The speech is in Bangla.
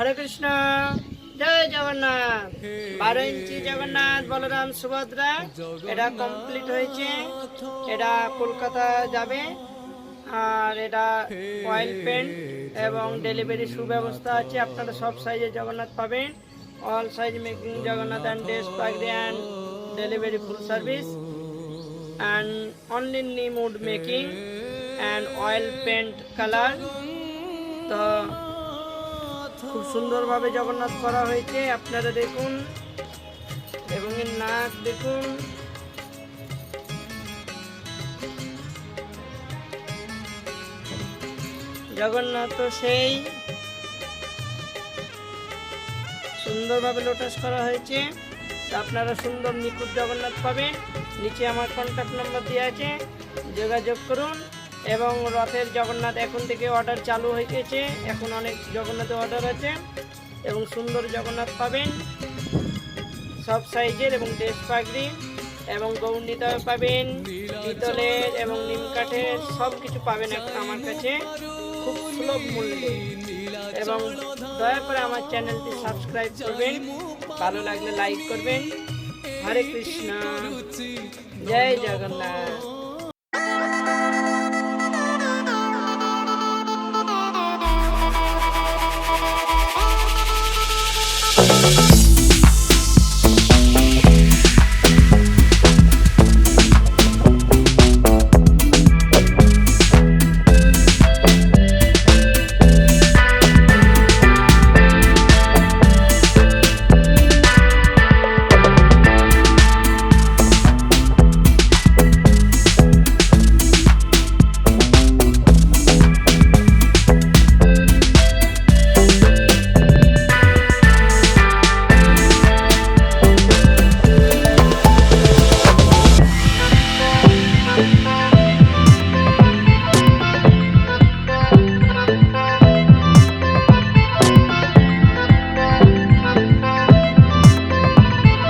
হরে কৃষ্ণ, জয় জগন্নাথ। বারো ইঞ্চি জগন্নাথ বলরাম সুভদ্রা, এটা কমপ্লিট হয়েছে। এটা কলকাতা যাবে, আর এটা অয়েল পেন্ট এবং ডেলিভারি সুব্যবস্থা আছে। আপনারা সব সাইজে জগন্নাথ পাবেন। All size making Jagannath and dress পাগড়ি and delivery full service and only নি mood making and oil paint colour তো খুব সুন্দরভাবে জগন্নাথ করা হয়েছে। আপনারা দেখুন। এবং এর নাক দেখুন। জগন্নাথ তো সেই সুন্দরভাবে লোটাস করা হয়েছে। আপনারা সুন্দর নিখুঁত জগন্নাথ পাবেন। নিচে আমার কন্ট্যাক্ট নাম্বার দেওয়া আছে। যোগাযোগ করুন। এবং রথের জগন্নাথ এখন থেকে অর্ডার চালু হয়ে গেছে। এখন অনেক জগন্নাথের অর্ডার আছে এবং সুন্দর জগন্নাথ পাবেন। সব সাইজের এবং ড্রেস পাগড়ি এবং গৌন্ডিতা পাবেন, পিতলের এবং নিম কাঠের সব কিছু পাবেন এখন আমার কাছে খুব সুলভ এবং দয়া করে আমার চ্যানেলটি সাবস্ক্রাইব করবেন, ভালো লাগলে লাইক করবেন। হরে কৃষ্ণ, জয় জগন্নাথ।